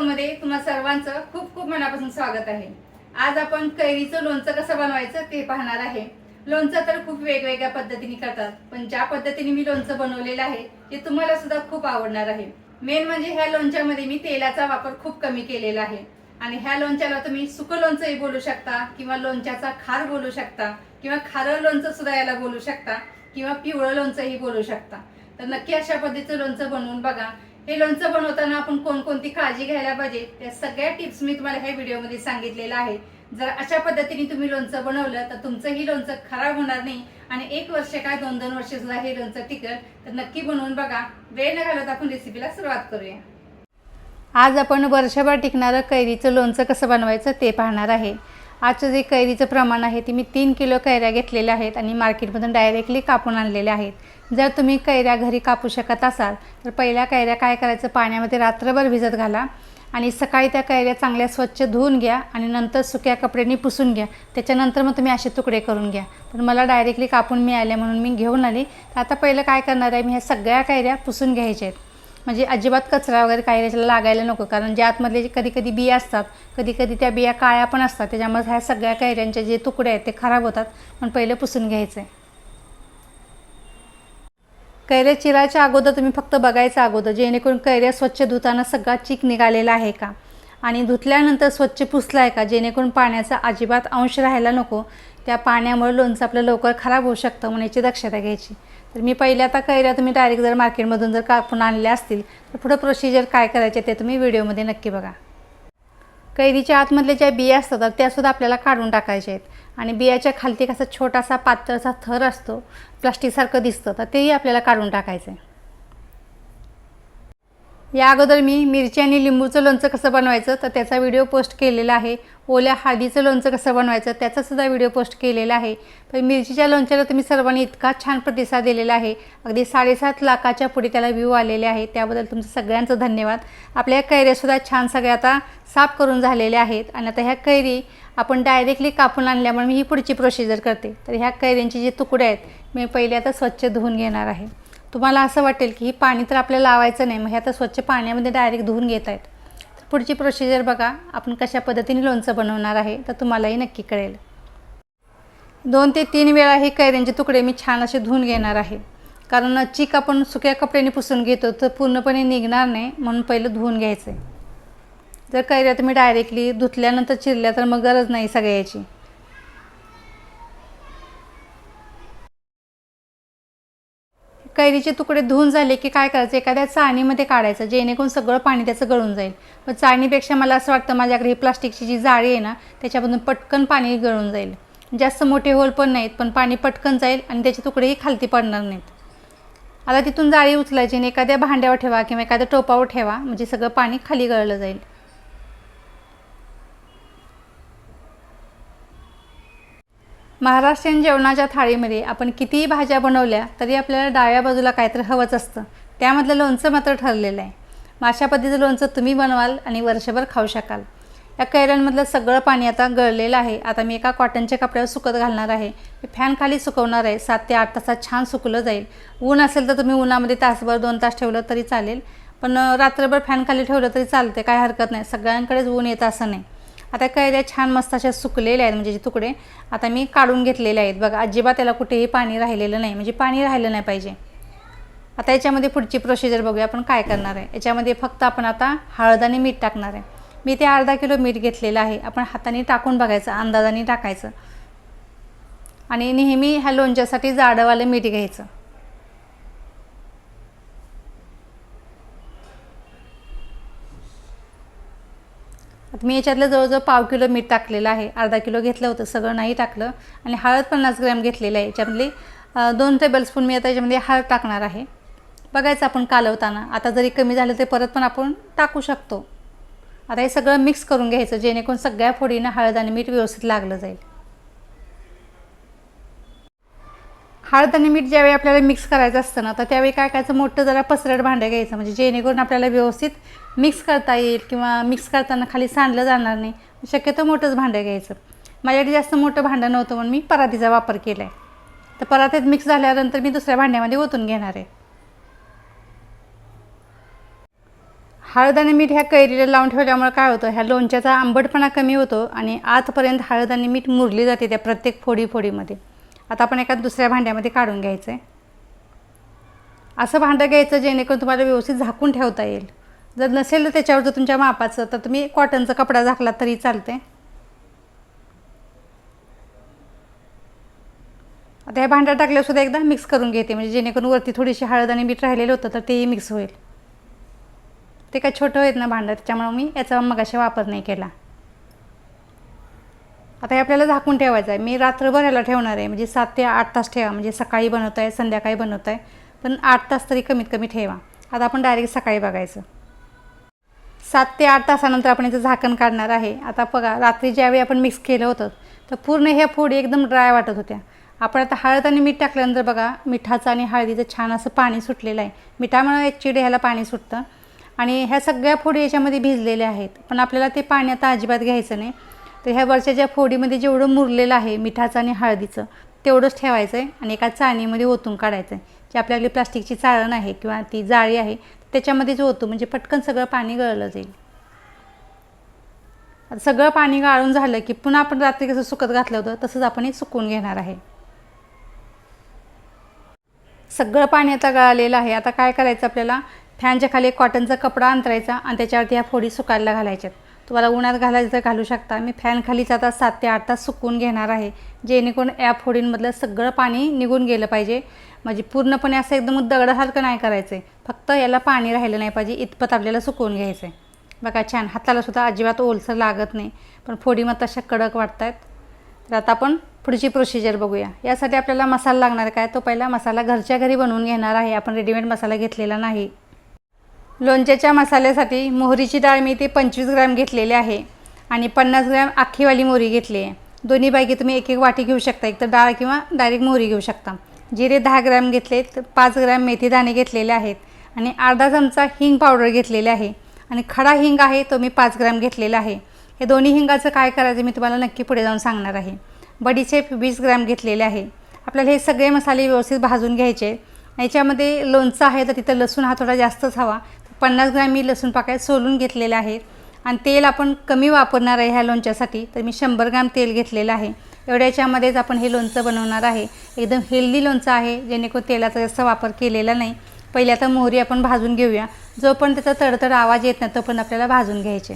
मध्ये चवमध्ये तुम्हा सर्वांचं खूप खूप मनापासून स्वागत आहे. आज आपण कैरीचं लोणचं कसं बनवायचं ते पाहणार आहे. लोणचं तर खूप वेगवेगळ्या पद्धतीने करतात पण ज्या पद्धतीने मी लोणचं बनवलेलं आहे ते तुम्हाला सुद्धा खूप आवडणार आहे. मेन म्हणजे ह्या लोणच्यामध्ये मी तेलाचा वापर खूप कमी केलेला आहे. आणि ह्या लोणच्याला तुम्ही सुकं लोणचंही बोलू शकता किंवा लोणच्याचा खार बोलू शकता किंवा खारं लोणचं सुद्धा याला बोलू शकता किंवा पिवळं लोणचंही बोलू शकता. तर नक्की अशा पद्धतीचं लोणचं बनवून बघा. हे लोणचं बनवताना आपण कोणकोणती काळजी घ्यायला पाहिजे त्या सगळ्या टिप्स मी तुम्हाला ह्या व्हिडिओमध्ये सांगितलेल्या आहे जर अशा पद्धतीने तुम्ही लोणचं बनवलं तर तुमचंही लोणचं खराब होणार नाही. आणि एक वर्ष काय दोन दोन वर्ष सुद्धा हे लोणचं टिकल तर नक्की बनवून बघा. वेळ न घालत आपण रेसिपीला सुरुवात करूया. आज आपण वर्षभर टिकणारं कैरीचं लोणचं कसं बनवायचं ते पाहणार आहे. आजचं जे कैरीचं प्रमाण आहे ते मी तीन किलो कैऱ्या घेतलेल्या आहेत आणि मार्केटमधून डायरेक्टली कापून आणलेल्या आहेत. जर तुम्ही कैऱ्या घरी कापू शकत असाल तर पहिल्या कैऱ्या काय करायचं? पाण्यामध्ये रात्रभर भिजत घाला आणि सकाळी त्या कैऱ्या चांगल्या स्वच्छ धुवून घ्या आणि नंतर सुक्या कपड्यांनी पुसून घ्या. त्याच्यानंतर मग तुम्ही असे तुकडे करून घ्या. पण मला डायरेक्टली कापून मिळाल्या म्हणून मी घेऊन आली. तर आता पहिलं काय करणार आहे? मी ह्या सगळ्या कैऱ्या पुसून घ्यायच्या आहेत. म्हणजे अजिबात कचरा वगैरे काही त्याच्याला लागायला नको. कारण जे आतमधले जे कधी कधी बिया असतात कधी कधी त्या बिया काळ्या पण असतात त्याच्यामुळे ह्या सगळ्या कैऱ्यांचे जे तुकडे आहेत ते खराब होतात. पण पहिले पुसून घ्यायचं. आहे कैऱ्या चिरायच्या अगोदर तुम्ही फक्त बघायचं अगोदर जेणेकरून कैऱ्या स्वच्छ धुताना सगळा चीक निघालेला आहे का? आणि धुतल्यानंतर स्वच्छ पुसला आहे का? जेणेकरून पाण्याचा अजिबात अंश राहायला नको. त्या पाण्यामुळे लोणचं आपलं लवकर खराब होऊ शकतं म्हणून याची दक्षता घ्यायची. तर मी पहिले आता कैऱ्या तुम्ही डायरेक्ट जर मार्केटमधून जर कापून आणल्या असतील तर पुढं प्रोसिजर काय करायचे ते तुम्ही व्हिडिओमध्ये नक्की बघा. कैरीच्या आतमधल्या ज्या बिया असतात त्यासुद्धा आपल्याला काढून टाकायच्या आहेत. आणि बियाच्या खालती कसा छोटासा पातळचा थर असतो प्लास्टिकसारखं दिसतं तर तेही आपल्याला काढून टाकायचं आहे या अगोदर मी मिरची आणि लिंबूचं लोणचं कसं बनवायचं तर त्याचा व्हिडिओ पोस्ट केलेला आहे. ओल्या हळदीचं लोणचं कसं बनवायचं त्याचासुद्धा व्हिडिओ पोस्ट केलेला आहे. पण मिरचीच्या लोणच्याला तुम्ही सर्वांनी इतका छान प्रतिसाद दिलेला आहे. अगदी साडेसात लाखाच्या पुढे त्याला व्ह्यू आलेले आहे. त्याबद्दल तुमचं सगळ्यांचं धन्यवाद. आपल्या कैऱ्यासुद्धा छान सगळ्या आता साफ करून झालेल्या आहेत. आणि आता ह्या कैरी आपण डायरेक्टली कापून आणल्यामुळे मी ही पुढची प्रोसिजर करते. तर ह्या कैऱ्यांचे जे तुकडे आहेत मी पहिले आता स्वच्छ धुवून घेणार आहे. तुम्हाला असं वाटेल की ही पाणी तर आपल्याला लावायचं नाही मग हे आता स्वच्छ पाण्यामध्ये डायरेक्ट धुवून घेत आहेत. तर पुढची प्रोसिजर बघा आपण कशा पद्धतीने लोणचं बनवणार आहे तर तुम्हालाही नक्की कळेल. दोन ते तीन वेळा हे कैऱ्यांचे तुकडे मी छान असे धुवून घेणार आहे. कारण चीक आपण सुक्या कपड्याने पुसून घेतो तर पूर्णपणे निघणार नाही म्हणून पहिलं धुवून घ्यायचं आहे जर कैऱ्या तुम्ही डायरेक्टली धुतल्यानंतर चिरल्या तर मग गरज नाही सगळ्याची. कैरीचे तुकडे धुवून झाले की काय करायचं? एखाद्या चाळणीमध्ये काढायचं जेणेकरून सगळं पाणी त्याचं गळून जाईल. पण चाळणीपेक्षा मला असं वाटतं माझ्याकडे ही प्लास्टिकची जी जाळी आहे ना त्याच्यामधून पटकन पाणी गळून जाईल. जास्त मोठे होल पण नाहीत पण पाणी पटकन जाईल आणि त्याचे तुकडेही खालती पडणार नाहीत. आता तिथून जाळी उचलायची आणि एखाद्या भांड्यावर ठेवा किंवा एखाद्या टोपावर ठेवा म्हणजे सगळं पाणी खाली गळलं जाईल. महाराष्ट्रीयन जेवणाच्या थाळीमध्ये आपण कितीही भाज्या बनवल्या तरी आपल्याला डाव्या बाजूला काहीतरी हवंच असतं. त्यामधलं लोणचं मात्र ठरलेलं आहे. मग अशा पद्धतीचं लोणचं तुम्ही बनवाल आणि वर्षभर खाऊ शकाल. या कैऱ्यांमधलं सगळं पाणी आता गळलेलं आहे. आता मी एका कॉटनच्या कपड्यावर सुकत घालणार आहे. फॅनखाली फॅन खाली सुकवणार आहे. सात ते आठ तासात छान सुकलं जाईल. ऊन असेल तर तुम्ही उन्हामध्ये तासभर दोन तास ठेवलं तरी चालेल. पण रात्रभर फॅन खाली ठेवलं तरी चालते. काय हरकत नाही. सगळ्यांकडेच ऊन येतं असं नाही. आता कैऱ्या छान मस्त अशा सुकलेल्या आहेत म्हणजे जे तुकडे आता मी काढून घेतलेले आहेत. बघा अजिबात त्याला कुठेही पाणी राहिलेलं नाही म्हणजे पाणी राहिलं नाही पाहिजे. आता याच्यामध्ये पुढची प्रोसिजर बघूया आपण काय करणार आहे. याच्यामध्ये फक्त आपण आता हळद आणि मीठ टाकणार आहे. मी ते अर्धा किलो मीठ घेतलेलं आहे. आपण हाताने टाकून बघायचं अंदाजाने टाकायचं. आणि नेहमी ह्या लोणच्यासाठी जाडंवालं मीठ घ्यायचं. मी याच्यातलं जवळजवळ पाव किलो मीठ टाकलेलं आहे. अर्धा किलो घेतलं होतं सगळं नाही टाकलं. आणि हळद पन्नास ग्रॅम घेतलेलं आहे. याच्यामधली दोन टेबलस्पून मी आता याच्यामध्ये हळद टाकणार आहे. बघायचं आपण कालवताना. आता जरी कमी झालं ते परत पण आपण टाकू शकतो. आता हे सगळं मिक्स करून घ्यायचं जेणेकरून सगळ्या फोडीनं हळद आणि मीठ व्यवस्थित लागलं जाईल. हळद आणि मीठ ज्यावेळी आपल्याला मिक्स करायचं असतं ना तर त्यावेळी काय करायचं? मोठं जरा पसरट भांडं घ्यायचं. म्हणजे जेणेकरून आपल्याला व्यवस्थित मिक्स करता येईल किंवा मिक्स करताना खाली सांडलं जाणार नाही. शक्यतो मोठंच भांडं घ्यायचं. माझ्याकडे जास्त मोठं भांडं नव्हतं म्हणून मी परातीचा वापर केला आहे तर परातीत मिक्स झाल्यानंतर मी दुसऱ्या भांड्यामध्ये ओतून घेणार आहे. हळद आणि मीठ ह्या कैरीला लावून ठेवल्यामुळे काय होतं? ह्या लोणच्याचा आंबटपणा कमी होतो आणि आतपर्यंत हळद आणि मीठ मुरली जाते त्या प्रत्येक फोडी फोडीमध्ये आता आपण एका दुसऱ्या भांड्यामध्ये काढून घ्यायचं आहे असं भांडं घ्यायचं जेणेकरून तुम्हाला व्यवस्थित झाकून ठेवता येईल. जर नसेल तर त्याच्यावर जर तुमच्या मापाचं तर तुम्ही कॉटनचा कपडा झाकला तरी चालते आता ह्या भांडं टाकल्यासुद्धा एकदा मिक्स करून घेते म्हणजे जेणेकरून वरती थोडीशी हळद आणि मीठ राहिलेलं होतं तर तेही मिक्स होईल. ते काय छोटं आहेत ना भांडं त्याच्यामुळं मी याचा मगाशी वापर नाही केला. आता हे आपल्याला झाकून ठेवायचं आहे. मी रात्रभर ह्याला ठेवणार आहे. म्हणजे सात ते आठ तास ठेवा. म्हणजे सकाळी बनवत आहे संध्याकाळी बनवत आहे. पण आठ तास तरी कमीत कमी ठेवा. आता आपण डायरेक्ट सकाळी बघायचं. सात ते आठ तासानंतर आपण याचं झाकण काढणार आहे. आता बघा रात्री ज्यावेळी आपण मिक्स केलं होतं तर पूर्ण ह्या फोडी एकदम ड्राय वाटत होत्या. आपण आता हळद आणि मीठ टाकल्यानंतर बघा मिठाचं आणि हळदीचं छान असं पाणी सुटलेलं आहे. मिठामुळे ॲक्च्युली ह्याला पाणी सुटतं. आणि ह्या सगळ्या फोडी याच्यामध्ये भिजलेल्या आहेत. पण आपल्याला ते पाणी आता अजिबात घ्यायचं नाही. तर ह्या वरच्या फोडीमध्ये जेवढं मुरलेलं आहे मिठाचं आणि हळदीचं तेवढंच ठेवायचं आहे आणि एका चाळणीमध्ये ओतून काढायचं आहे जी आपल्याकडे प्लास्टिकची चाळण आहे किंवा ती जाळी आहे त्याच्यामध्येच ओतू म्हणजे पटकन सगळं पाणी गळलं जाईल. सगळं पाणी गाळून झालं की पुन्हा आपण रात्री कसं सुकत घातलं होतं तसंच आपण हे सुकून घेणार आहे. सगळं पाणी आता गळालेलं आहे. आता काय करायचं आपल्याला? फॅनच्या खाली कॉटनचा कपडा अंतरायचा आणि त्याच्यावरती ह्या फोडी सुकायला घालायच्यात. तुम्हाला उन्हात घालायचं तर घालू शकता. मी फॅन खालीच आता सात ते आठ तास सुकून घेणार आहे. जेणेकरून या फोडींमधलं सगळं पाणी निघून गेलं पाहिजे. म्हणजे पूर्णपणे असं एकदम दगडासारखं नाही करायचं आहे फक्त याला पाणी राहिलं नाही पाहिजे इतपत आपल्याला सुकवून घ्यायचं आहे बघा छान. हातालासुद्धा अजिबात ओलसर लागत नाही. पण फोडी मग तशा कडक वाटत आहेत तर आता आपण पुढची प्रोसिजर बघूया. यासाठी आपल्याला मसाला लागणार काय? तो पहिला मसाला घरच्या घरी बनवून घेणार आहे. आपण रेडीमेड मसाला घेतलेला नाही. लोणच्याच्या मसाल्यासाठी मोहरीची डाळ मी ते पंचवीस ग्रॅम घेतलेली आहे आणि पन्नास ग्रॅम आखीवाली मोहरी घेतली आहे. दोन्हीपैकी तुम्ही एक एक वाटी घेऊ शकता. एक तर डाळ किंवा डायरेक्ट मोहरी घेऊ शकता. जिरे दहा ग्रॅम घेतले तर पाच ग्रॅम मेथी दाणे घेतलेले आहेत आणि अर्धा चमचा हिंग पावडर घेतलेले आहे आणि खडा हिंग आहे तो मी पाच ग्रॅम घेतलेला आहे. हे दोन्ही हिंगाचं काय करायचं मी तुम्हाला नक्की पुढे जाऊन सांगणार आहे. बडीशेप वीस ग्रॅम घेतलेले आहे. आपल्याला हे सगळे मसाले व्यवस्थित भाजून घ्यायचे याच्यामध्ये लोणचं आहे तर तिथं लसूण हा थोडा जास्तच हवा. पन्नास ग्रॅम मी लसूण पाकळ्या सोलून घेतलेलं आहे. आणि तेल आपण कमी वापरणार आहे ह्या लोणच्यासाठी. तर मी शंभर ग्रॅम तेल घेतलेलं आहे. एवढ्याच्यामध्येच आपण हे लोणचं बनवणार आहे. एकदम हेल्दी लोणचं आहे जेणेकरून तेलाचा जास्त वापर केलेला नाही. पहिले आता मोहरी आपण भाजून घेऊया. जो पण त्याचा तडतड आवाज येत नाही तो पण आपल्याला भाजून घ्यायचे.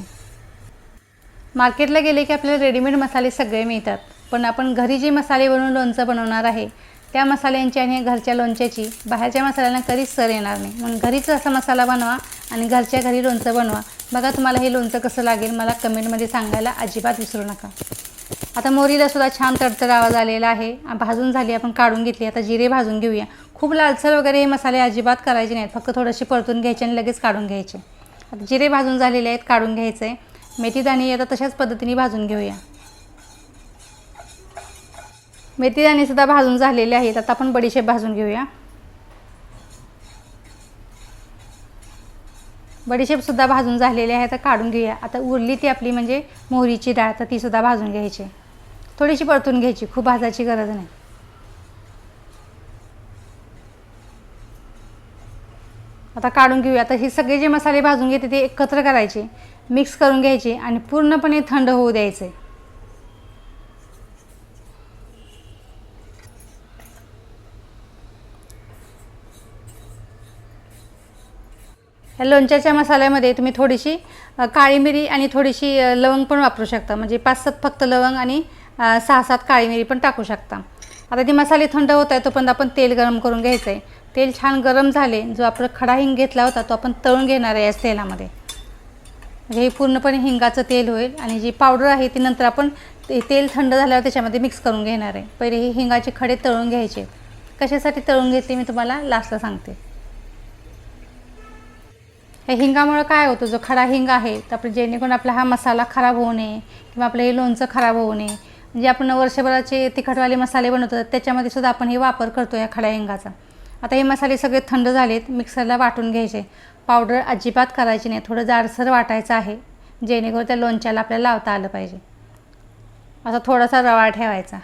मार्केटला गेले की आपल्याला रेडीमेड मसाले सगळे मिळतात. पण आपण घरी जे मसाले बनवून लोणचं बनवणार आहे त्या मसाल्यांची आणि घरच्या लोणच्याची बाहेरच्या मसाल्यांना कधीच सर येणार नाही. म्हणून घरीच असा मसाला बनवा आणि घरच्या घरी लोणचं बनवा. बघा तुम्हाला हे लोणचं कसं लागेल मला कमेंटमध्ये सांगायला अजिबात विसरू नका. आता मोरीलासुद्धा छान तडतड आवाज आलेला आहे. भाजून झाली आपण काढून घेतली. आता जिरे भाजून घेऊया. खूप लालसर वगैरे हे मसाले अजिबात करायचे नाहीत. फक्त थोडेसे परतून घ्यायचे आणि लगेच काढून घ्यायचे. आता जिरे भाजून झालेले आहेत काढून घ्यायचे. मेथी दाणी आता तशाच पद्धतीने भाजून घेऊया. मेथी दाणेसुद्धा भाजून झालेले आहेत. आता आपण बडीशेप भाजून घेऊया. बडीशेपसुद्धा भाजून झालेली आहे. तर काढून घेऊया. आता उरली ती आपली म्हणजे मोहरीची डाळ तर तीसुद्धा भाजून घ्यायची. थोडीशी परतून घ्यायची. खूप भाजायची गरज नाही. आता काढून घेऊया. आता हे सगळे जे मसाले भाजून घेते ते एकत्र करायचे. मिक्स करून घ्यायचे आणि पूर्णपणे थंड होऊ द्यायचे. लोणच्याच्या मसाल्यामध्ये तुम्ही थोडीशी काळी मिरी आणि थोडीशी लवंग पण वापरू शकता. म्हणजे पाच सात फक्त लवंग आणि सहा सात काळी मिरी पण टाकू शकता. आता ते मसाले थंड होत आहे तोपर्यंत आपण तेल गरम करून घ्यायचं आहे तेल छान गरम झाले जो आपण खडा हिंग घेतला होता तो आपण तळून घेणार आहे याच तेलामध्ये. म्हणजे हे पूर्णपणे हिंगाचं तेल होईल आणि जी पावडर आहे ती नंतर आपण ते तेल थंड झाल्यावर त्याच्यामध्ये मिक्स करून घेणार आहे. पहिले हे हिंगाचे खडे तळून घ्यायचे. कशासाठी तळून घेतले मी तुम्हाला लास्टला सांगते. या हिंगामुळं काय होतं? जो खडा हिंग आहे तर आपण जेणेकरून आपला हा मसाला खराब होऊ नये किंवा आपलं हे लोणचं खराब होऊ नये. म्हणजे आपण वर्षभराचे तिखटवाले मसाले बनवतो त्याच्यामध्ये सुद्धा आपण हे वापर करतो या खड्या हिंगाचा. आता हे मसाले सगळे थंड झालेत मिक्सरला वाटून घ्यायचे. पावडर अजिबात करायची नाही थोडं जाडसर वाटायचं आहे जेणेकरून त्या लोणच्याला आपल्याला लावता आलं पाहिजे. असा थोडासा रवा ठेवायचा.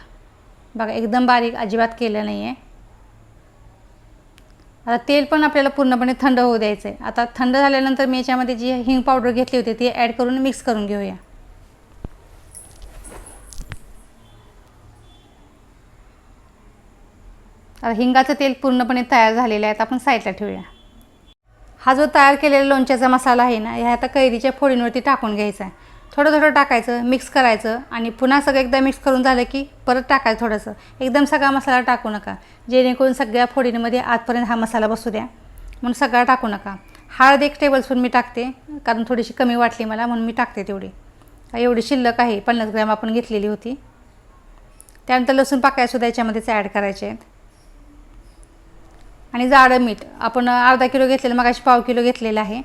बघा एकदम बारीक अजिबात केलं नाही आहे आता तेल पण आपल्याला पूर्णपणे थंड होऊ द्यायचं आहे आता थंड झाल्यानंतर मी याच्यामध्ये जी हिंग पावडर घेतली होती ती ॲड करून मिक्स करून घेऊया. आता हिंगाचं तेल पूर्णपणे तयार झालेलं आहे आता आपण साईडला ठेवूया. हा जो तयार केलेला लोणच्याचा मसाला आहे ना ह्या आता कैरीच्या फोडींवरती टाकून घ्यायचा आहे. थोडं थोडं टाकायचं मिक्स करायचं आणि पुन्हा सगळं एकदा मिक्स करून झालं की परत टाकायचं थोडंसं. एकदम सगळा मसाला टाकू नका. जेणेकरून सगळ्या फोडींमध्ये आतपर्यंत हा मसाला बसू द्या. म्हणून सगळा टाकू नका. हळद एक टेबलस्पून मी टाकते कारण थोडीशी कमी वाटली मला म्हणून मी टाकते तेवढी. एवढी शिल्लक आहे पन्नास ग्रॅम आपण घेतलेली होती. त्यानंतर लसूण पाकळ्यासुद्धा याच्यामध्येच ॲड करायचे आहेत. आणि जाडं मीठ. आपण अर्धा किलो घेतलेलं मगाशी पाव किलो घेतलेलं आहे.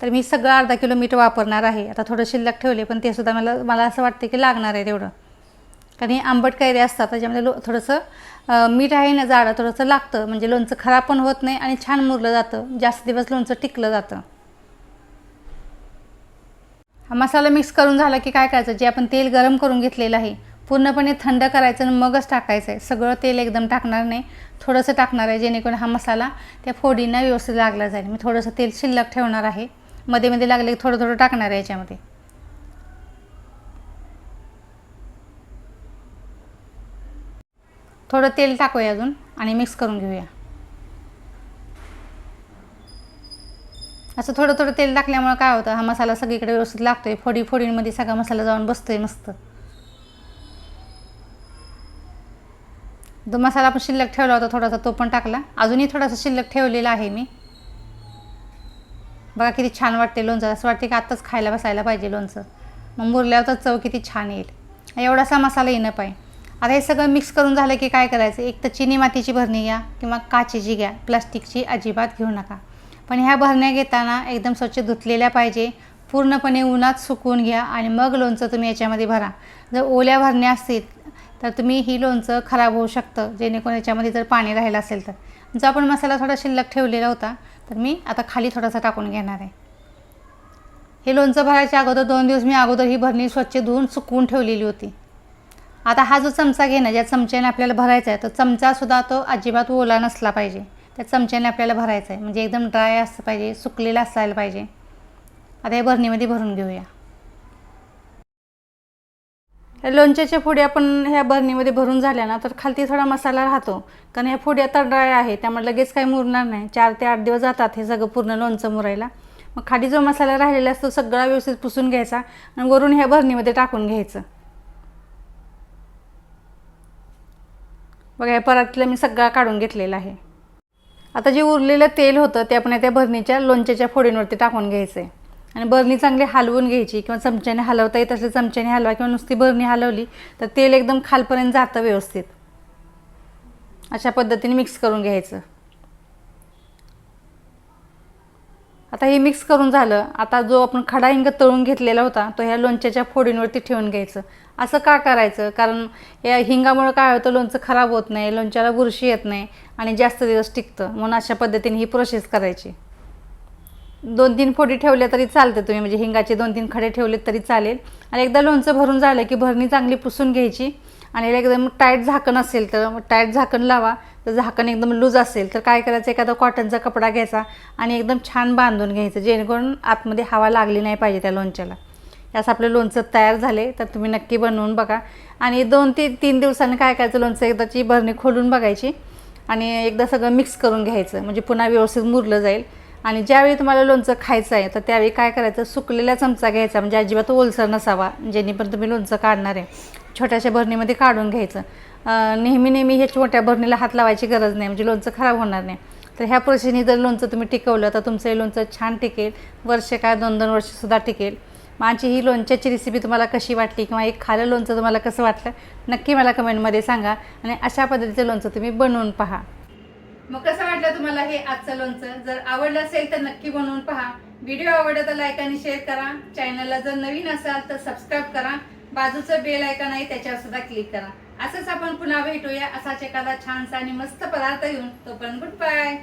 तर मी सगळं अर्धा किलो मीठ वापरणार आहे. आता थोडं शिल्लक ठेवले पण ते सुद्धा मला मला असं वाटतं की लागणार आहे तेवढं. कारण हे आंबट कैरे असतात त्याच्यामध्ये लो थोडंसं मीठ आहे ना जाडं थोडंसं लागतं. म्हणजे लोणचं खराब पण होत नाही आणि छान मुरलं जातं. जास्त दिवस लोणचं टिकलं जातं. हा मसाला मिक्स करून झाला की काय करायचं? जे आपण तेल गरम करून घेतलेलं आहे पूर्णपणे थंड करायचं आणि मगच टाकायचं आहे सगळं तेल एकदम टाकणार नाही. थोडंसं टाकणार आहे जेणेकरून हा मसाला त्या फोडींना व्यवस्थित लागला जाईल. मी थोडंसं तेल शिल्लक ठेवणार आहे. मध्ये मध्ये लागले की थोडं थोडं टाकणार आहे याच्यामध्ये. थोडं तेल टाकूया अजून आणि मिक्स करून घेऊया. असं थोडं थोडं तेल टाकल्यामुळे काय होतं हा मसाला सगळीकडे व्यवस्थित लागतोय. फोडी फोडींमध्ये सगळा मसाला जाऊन बसतोय मस्त. तो मसाला आपण शिल्लक ठेवला होता थोडासा तो पण टाकला. अजूनही थोडासा शिल्लक ठेवलेला आहे मी. बघा किती छान वाटते लोणचं. असं वाटते की आत्ताच खायला बसायला पाहिजे लोणचं. मग मुरल्यावर तर चव किती छान येईल. एवढासा मसाला येणं पाहिजे आता हे सगळं मिक्स करून झालं की काय करायचं? एक तर चिनी मातीची भरणी घ्या किंवा काचेची घ्या. प्लास्टिकची अजिबात घेऊ नका. पण ह्या भरण्या घेताना एकदम स्वच्छ धुतलेल्या पाहिजे. पूर्णपणे उन्हात सुकवून घ्या आणि मग लोणचं तुम्ही याच्यामध्ये भरा. जर ओल्या भरण्या असतील तर तुम्ही ही लोणचं खराब होऊ शकतं. जेणेकरून याच्यामध्ये जर पाणी राहिलं असेल तर. जो आपण मसाला थोडा शिल्लक ठेवलेला होता तर मी आता खाली थोडासा टाकून घेणार आहे. हे लोणचं भरायच्या अगोदर दोन दिवस मी अगोदर ही भरणी स्वच्छ धुवून सुकवून ठेवलेली होती. आता हा जो चमचा घेणं ज्या चमच्याने आपल्याला भरायचा आहे तो चमचासुद्धा तो अजिबात ओला नसला पाहिजे. त्या चमच्याने आपल्याला भरायचा आहे. म्हणजे एकदम ड्राय असलं पाहिजे सुकलेला असायला पाहिजे. आता या भरणीमध्ये भरून घेऊया. लोणच्याच्या फोड्या आपण ह्या भरणीमध्ये भरून झाल्या ना तर खालती थोडा मसाला राहतो. कारण ह्या फोड्या आता ड्राय आहे त्यामुळे लगेच काही मुरणार नाही. चार ते आठ दिवस जातात हे सगळं पूर्ण लोणचं मुरायला. मग खाली जो मसाला राहिलेला असतो सगळा व्यवस्थित पुसून घ्यायचा आणि वरून ह्या भरणीमध्ये टाकून घ्यायचं. बघा या परातीला मी सगळा काढून घेतलेला आहे. आता जे उरलेलं तेल होतं ते आपण त्या भरणीच्या लोणच्याच्या फोडींवरती टाकून घ्यायचं आहे आणि बरणी चांगली हलवून घ्यायची किंवा चमच्याने हलवता येत असले चमच्याने हलवा किंवा नुसती बरणी हलवली तर तेल एकदम खालपर्यंत जातं व्यवस्थित. अशा पद्धतीने मिक्स करून घ्यायचं. आता हे मिक्स करून झालं आता जो आपण खडा हिंग तळून घेतलेला होता तो ह्या लोणच्याच्या फोडींवरती ठेवून घ्यायचं. असं का करायचं? कारण या हिंगामुळं काय होतं लोणचं खराब होत नाही लोणच्याला बुरशी येत नाही आणि जास्त दिवस टिकतं. म्हणून अशा पद्धतीने ही प्रोसेस करायची. दोन तीन फोडी ठेवल्या तरी चालतं. तुम्ही म्हणजे हिंगाचे दोन तीन खडे ठेवले तरी चालेल. आणि एकदा लोणचं भरून झालं की भरणी चांगली पुसून घ्यायची. आणि एकदम टाईट झाकण असेल तर टाईट झाकण लावा. तर झाकण एकदम लूज असेल तर काय करायचं? एखादा कॉटनचा कपडा घ्यायचा आणि एकदम छान बांधून घ्यायचं जेणेकरून आतमध्ये हवा लागली नाही पाहिजे त्या लोणच्याला. यास आपलं लोणचं तयार झाले तर तुम्ही नक्की बनवून बघा. आणि दोन ते तीन दिवसांनी काय करायचं? लोणचं एकदाची भरणी खोलून बघायची. आणि एकदा सगळं मिक्स करून घ्यायचं. म्हणजे पुन्हा व्यवस्थित मुरलं जाईल. आणि ज्यावेळी तुम्हाला लोणचं खायचं आहे तर त्यावेळी काय करायचं? सुकलेला चमचा घ्यायचा. म्हणजे अजिबात ओलसर नसावा जेणे पण तुम्ही लोणचं काढणार आहे. छोट्याशा भरणीमध्ये काढून घ्यायचं. नेहमी नेहमी हे छोट्या भरणीला हात लावायची गरज नाही. म्हणजे लोणचं खराब होणार नाही. तर ह्या प्रोसेसने जर लोणचं तुम्ही टिकवलं तर तुमचं हे लोणचं छान टिकेल. वर्ष काय दोन दोन वर्षसुद्धा टिकेल. माझी ही लोणच्याची रेसिपी तुम्हाला कशी वाटली किंवा एक खालं लोणचं तुम्हाला कसं वाटलं नक्की मला कमेंटमध्ये सांगा. आणि अशा पद्धतीचं लोणचं तुम्ही बनवून पहा. मग कसं वाटलं तुम्हाला हे आजचं लोणचं? जर आवडलं असेल तर नक्की बनवून पहा. व्हिडिओ आवडला तर लाईक आणि शेअर करा. चॅनलला जर नवीन असाल तर सबस्क्राईब करा. बाजूचं बेल ऐकन आहे त्याच्यावर सुद्धा क्लिक करा. असंच आपण पुन्हा भेटूया असाच एखादा छानसा आणि मस्त पदार्थ घेऊन. तोपर्यंत गुड बाय